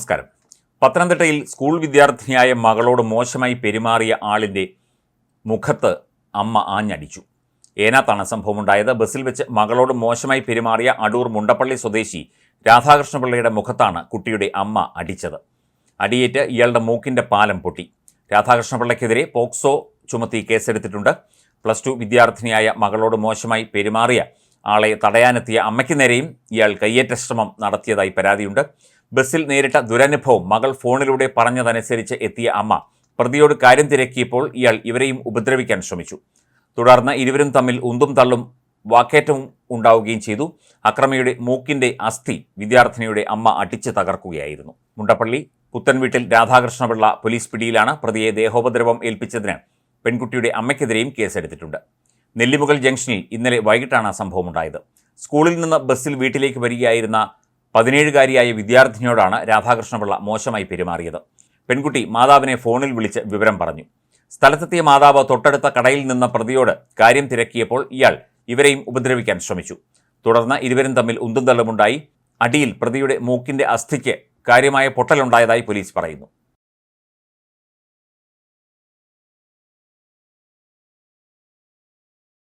നമസ്കാരം. പത്തനംതിട്ടയിൽ സ്കൂൾ വിദ്യാർത്ഥിനിയായ മകളോട് മോശമായി പെരുമാറിയ ആളിന്റെ മുഖത്ത് അമ്മ ആഞ്ഞടിച്ചു. ഏനാത്താണ് സംഭവമുണ്ടായത്? ബസ്സിൽ വെച്ച് മകളോട് മോശമായി പെരുമാറിയ അടൂർ മുണ്ടപ്പള്ളി സ്വദേശി രാധാകൃഷ്ണപിള്ളയുടെ മുഖത്താണ് കുട്ടിയുടെ അമ്മ അടിച്ചത്. അടിയേറ്റ് ഇയാളുടെ മൂക്കിന്റെ പാലം പൊട്ടി. രാധാകൃഷ്ണപിള്ളയ്ക്കെതിരെ പോക്സോ ചുമത്തി കേസെടുത്തിട്ടുണ്ട്. പ്ലസ് ടു വിദ്യാർത്ഥിനിയായ മകളോട് മോശമായി പെരുമാറിയ ആളെ തടയാനെത്തിയ അമ്മയ്ക്ക് നേരെയും ഇയാൾ കയ്യേറ്റ ശ്രമം നടത്തിയതായി പരാതിയുണ്ട്. ബസ്സിൽ നേരിട്ട ദുരനുഭവം മകൾ ഫോണിലൂടെ പറഞ്ഞതനുസരിച്ച് എത്തിയ അമ്മ പ്രതിയോട് കാര്യം തിരക്കിയപ്പോൾ ഇയാൾ ഇവരെയും ഉപദ്രവിക്കാൻ ശ്രമിച്ചു. തുടർന്ന് ഇരുവരും തമ്മിൽ ഉന്തും തള്ളും വാക്കേറ്റവും ഉണ്ടാവുകയും ചെയ്തു. അക്രമിയുടെ മൂക്കിന്റെ അസ്ഥി വിദ്യാർത്ഥിനിയുടെ അമ്മ അടിച്ച് തകർക്കുകയായിരുന്നു. മുണ്ടപ്പള്ളി പുത്തൻവീട്ടിൽ രാധാകൃഷ്ണപിള്ള പോലീസ് പിടിയിലാണ് പ്രതിയെ ദേഹോപദ്രവം ഏൽപ്പിച്ചതിന് പെൺകുട്ടിയുടെ അമ്മയ്ക്കെതിരെയും കേസെടുത്തിട്ടുണ്ട്. നെല്ലിമുകൾ ജംഗ്ഷനിൽ ഇന്നലെ വൈകിട്ടാണ് സംഭവമുണ്ടായത്. സ്കൂളിൽ നിന്ന് ബസ്സിൽ വീട്ടിലേക്ക് വരികയായിരുന്ന പതിനേഴുകാരിയായ വിദ്യാർത്ഥിനിയോടാണ് രാധാകൃഷ്ണപിള്ള മോശമായി പെരുമാറിയത്. പെൺകുട്ടി മാതാവിനെ ഫോണിൽ വിളിച്ച് വിവരം പറഞ്ഞു. സ്ഥലത്തെത്തിയ മാതാവ് തൊട്ടടുത്ത കടയിൽ നിന്ന പ്രതിയോട് കാര്യം തിരക്കിയപ്പോൾ ഇയാൾ ഇവരെയും ഉപദ്രവിക്കാൻ ശ്രമിച്ചു. തുടർന്ന് ഇരുവരും തമ്മിൽ ഉന്തും തള്ളുമുണ്ടായി. അടിയിൽ പ്രതിയുടെ മൂക്കിന്റെ അസ്ഥിക്ക് കാര്യമായ പൊട്ടലുണ്ടായതായി പോലീസ് പറയുന്നു.